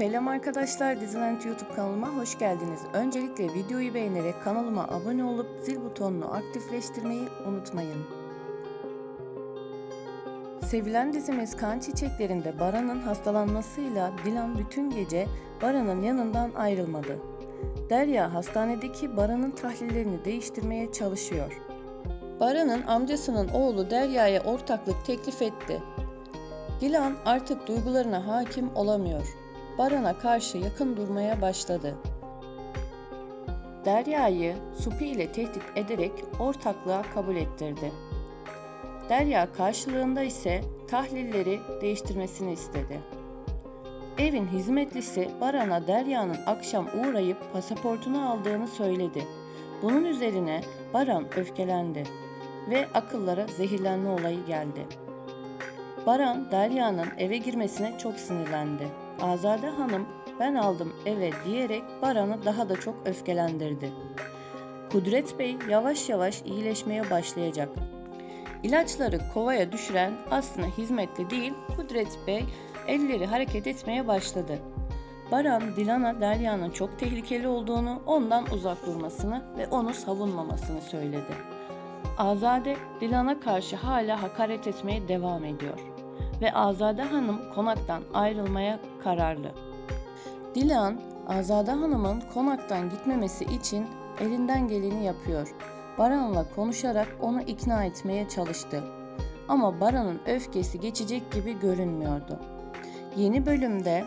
Selam arkadaşlar, Diziland YouTube kanalıma hoş geldiniz. Öncelikle videoyu beğenerek kanalıma abone olup zil butonunu aktifleştirmeyi unutmayın. Sevilen dizimiz Kan Çiçeklerinde Baran'ın hastalanmasıyla Dilan bütün gece Baran'ın yanından ayrılmadı. Derya hastanedeki Baran'ın tahlillerini değiştirmeye çalışıyor. Baran'ın amcasının oğlu Derya'ya ortaklık teklif etti. Dilan artık duygularına hakim olamıyor. Baran'a karşı yakın durmaya başladı. Derya'yı Supi ile tehdit ederek ortaklığa kabul ettirdi. Derya karşılığında ise tahlilleri değiştirmesini istedi. Evin hizmetlisi Baran'a Derya'nın akşam uğrayıp pasaportunu aldığını söyledi. Bunun üzerine Baran öfkelendi ve akıllara zehirlenme olayı geldi. Baran Derya'nın eve girmesine çok sinirlendi. Azade Hanım ben aldım eve diyerek Baran'ı daha da çok öfkelendirdi. Kudret Bey yavaş yavaş iyileşmeye başlayacak. İlaçları kovaya düşüren aslında hizmetli değil Kudret Bey elleri hareket etmeye başladı. Baran Dilan'a Derya'nın çok tehlikeli olduğunu, ondan uzak durmasını ve onu savunmamasını söyledi. Azade Dilan'a karşı hala hakaret etmeye devam ediyor ve Azade Hanım konaktan ayrılmaya kararlı. Dilan, Azade Hanım'ın konaktan gitmemesi için elinden geleni yapıyor. Baran'la konuşarak onu ikna etmeye çalıştı. Ama Baran'ın öfkesi geçecek gibi görünmüyordu. Yeni bölümde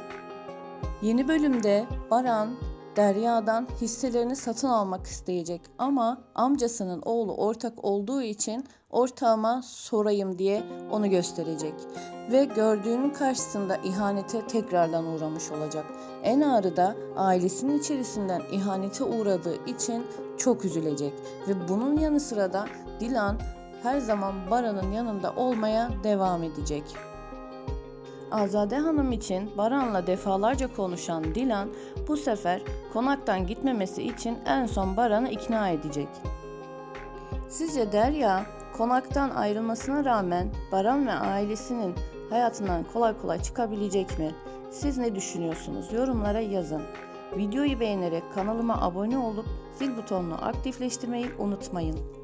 Yeni bölümde Baran Derya'dan hisselerini satın almak isteyecek ama amcasının oğlu ortak olduğu için ortağıma sorayım diye onu gösterecek ve gördüğünün karşısında ihanete tekrardan uğramış olacak. En ağrı da ailesinin içerisinden ihanete uğradığı için çok üzülecek ve bunun yanı sıra da Dilan her zaman Baran'ın yanında olmaya devam edecek. Azade Hanım için Baran'la defalarca konuşan Dilan bu sefer konaktan gitmemesi için en son Baran'ı ikna edecek. Sizce Derya konaktan ayrılmasına rağmen Baran ve ailesinin hayatından kolay kolay çıkabilecek mi? Siz ne düşünüyorsunuz? Yorumlara yazın. Videoyu beğenerek kanalıma abone olup zil butonunu aktifleştirmeyi unutmayın.